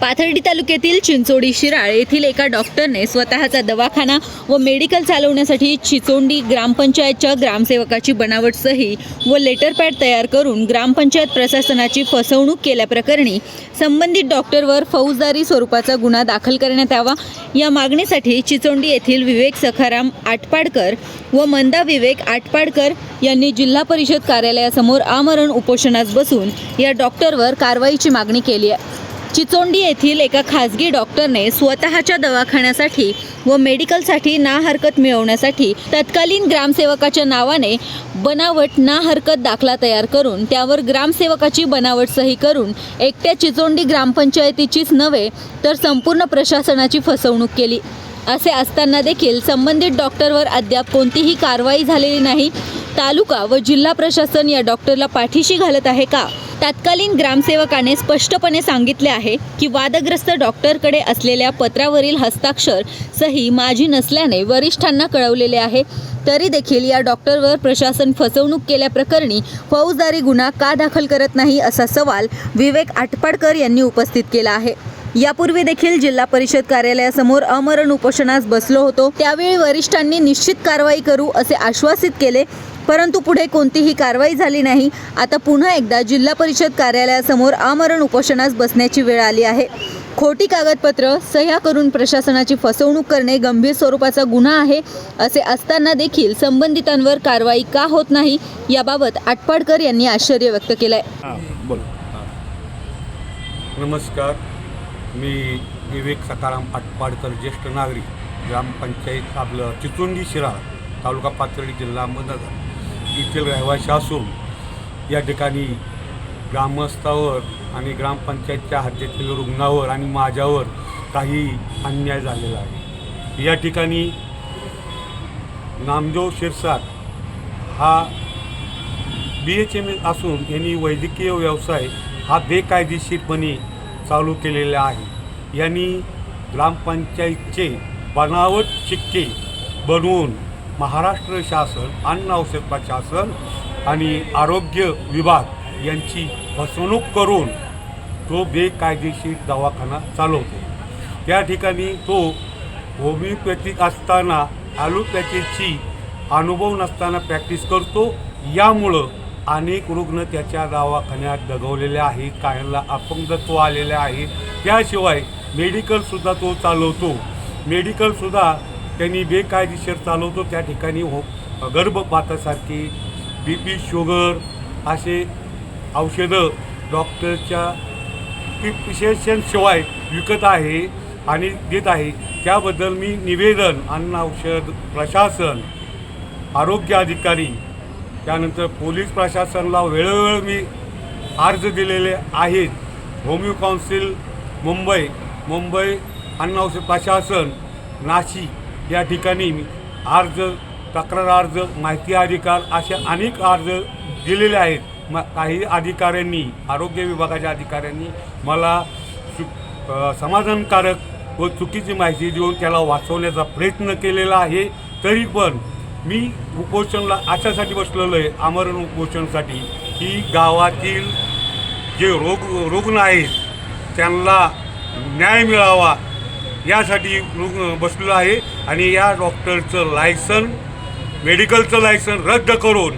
पाथर्डी तालुक्यातील चिंचोडी शिराळ येथील एका डॉक्टरने स्वतःचा दवाखाना व मेडिकल चालवण्यासाठी चिचोंडी ग्रामपंचायतच्या ग्रामसेवकाची बनावट सही व लेटर पॅड तयार करून ग्रामपंचायत प्रशासनाची फसवणूक केल्याप्रकरणी संबंधित डॉक्टरवर फौजदारी स्वरूपाचा गुन्हा दाखल करण्यात यावा. या मागणीसाठी चिचोंडी येथील विवेक सखाराम आटपाडकर व मंदा विवेक आटपाडकर यांनी जिल्हा परिषद कार्यालयासमोर आमरण उपोषणास बसून या डॉक्टरवर कारवाईची मागणी केली आहे. चिचोंडी येथील एका खाजगी डॉक्टरने स्वतःच्या दवाखान्यासाठी व मेडिकलसाठी ना हरकत मिळवण्यासाठी तत्कालीन ग्रामसेवकाच्या नावाने बनावट ना हरकत दाखला तयार करून त्यावर ग्रामसेवकाची बनावट सही करून एकट्या चिचोंडी ग्रामपंचायतीचीच नव्हे तर संपूर्ण प्रशासनाची फसवणूक केली. असे असताना देखील संबंधित डॉक्टरवर अद्याप कोणतीही कारवाई झालेली नाही. तालुका व जिल्हा प्रशासन या डॉक्टरला पाठीशी घालत आहे का? तत्कालीन ग्रामसेवकाने स्पष्टपणे सांगितले आहे की वादग्रस्त डॉक्टरकडे असलेल्या पत्रावरील हस्ताक्षर सही माझी नसल्याने वरिष्ठांना कळवलेले आहे. तरी देखील या डॉक्टरवर प्रशासन फसवणूक केल्याप्रकरणी फौजदारी गुन्हा का दाखल करत नाही असा सवाल विवेक आटपाडकर यांनी उपस्थित केला आहे. यापूर्वी देखील जिल्हा परिषद कार्यालयासमोर अमरण उपोषणास बसलो होतो. त्यावेळी वरिष्ठांनी निश्चित कारवाई करू असे आश्वासित केले. परंतु पुढे कोणतीही कारवाई झाली नाही. आता पुन्हा एकदा जिल्हा परिषद कार्यालयासमोर आमरण उपोषणास बसण्याची वेळ आली आहे. खोटी कागदपत्र सह्या करून प्रशासनाची फसवणूक करणे गंभीर स्वरूपाचा गुन्हा आहे असे असताना देखील संबंधितांवर कारवाई का होत नाही याबाबत आटपाडकर यांनी आश्चर्य व्यक्त केलं आहे बोल. नमस्कार. मी विवेक सकाराम आटपाडकर ज्येष्ठ नागरिक ग्रामपंचायत आपलं चिचोंडी शिराळ तालुका पाथर्डी जिल्हा अहमदनगर येथील रहिवासी असून या ठिकाणी ग्रामस्थावर आणि ग्रामपंचायतच्या हद्दीतील रुग्णावर आणि माझ्यावर काही अन्याय झालेला आहे. या ठिकाणी नामदेव शिरसाट हा बी एच एम असून यांनी वैद्यकीय व्यवसाय हा बेकायदेशीरपणे चालू केलेला आहे. यांनी ग्रामपंचायतचे बनावट शिक्के बनवून महाराष्ट्र शासन अन्न औषध प्रशासन आणि आरोग्य विभाग यांची फसवणूक करून तो बेकायदेशीर दवाखाना चालवतो. त्या ठिकाणी तो होमिओपॅथिक असताना ॲलोपॅथीची अनुभव नसताना प्रॅक्टिस करतो. यामुळं अनेक रुग्ण त्याच्या दवाखान्यात दगवलेले आहेत काहींना अपंगत्व आलेले आहे. त्याशिवाय मेडिकलसुद्धा तो चालवतो. मेडिकलसुद्धा त्यांनी बेकायदेशीर चालवतो त्या ठिकाणी हो गर्भपातासारखी बी पी शुगर असे औषधं डॉक्टरच्या प्रिस्क्रिप्शनशिवाय विकत आहे आणि देत आहे. त्याबद्दल मी निवेदन अन्न औषध प्रशासन आरोग्य अधिकारी त्यानंतर पोलीस प्रशासनाला वेळोवेळ मी अर्ज दिलेले आहेत. होमिओ काउन्सिल मुंबई मुंबई अन्न औषध प्रशासन नाशिक. या ठिकाणी मी अर्ज तक्रार अर्ज माहिती अधिकार असे अनेक अर्ज दिलेले आहेत. म काही अधिकाऱ्यांनी आरोग्य विभागाच्या अधिकाऱ्यांनी मला चु समाधानकारक व चुकीची माहिती देऊन त्याला वाचवण्याचा प्रयत्न केलेला आहे. तरी पण मी उपोषणला अशासाठी बसलेलो आहे. आमरण उपोषणसाठी की गावातील जे रोग रुग्ण आहेत त्यांना न्याय मिळावा यासाठी रुग्ण बसलेलो आहे. आणि या डॉक्टरचं लायसन मेडिकलचं लायसन रद्द करून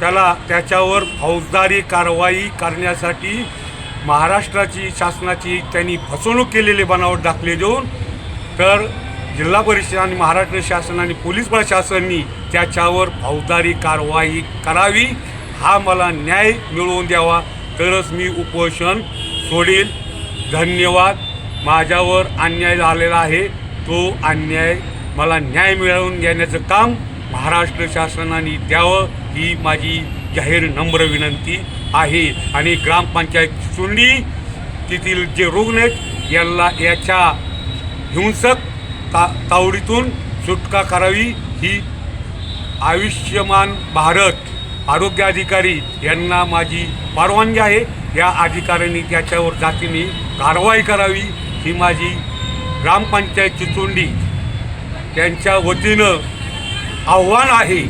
त्याला त्याच्यावर फौजदारी कारवाई करण्यासाठी महाराष्ट्राची शासनाची त्यांनी फसवणूक केलेली बनावट दाखले देऊन तर जिल्हा परिषद आणि महाराष्ट्र शासन आणि पोलीस प्रशासनाने त्याच्यावर फौजदारी कारवाई करावी हा मला न्याय मिळवून द्यावा तरच मी उपोषण सोडील. धन्यवाद. माझ्यावर अन्याय झालेला आहे. तो अन्याय मला न्याय मिळवून देण्याचं काम महाराष्ट्र शासनाने द्यावं ही माझी जाहीर नम्र विनंती आहे. आणि ग्रामपंचायत चुंडी तेथील जे रुग्ण आहेत यांना याच्या हिंसक ता तावडीतून सुटका करावी ही आयुष्यमान भारत आरोग्य अधिकारी यांना माझी परवानगी आहे. या अधिकाऱ्यांनी त्याच्यावर जातीने कारवाई करावी ही माझी ग्रामपंचायत चिचोंडी त्यांच्या वतीनं आव्हान आहे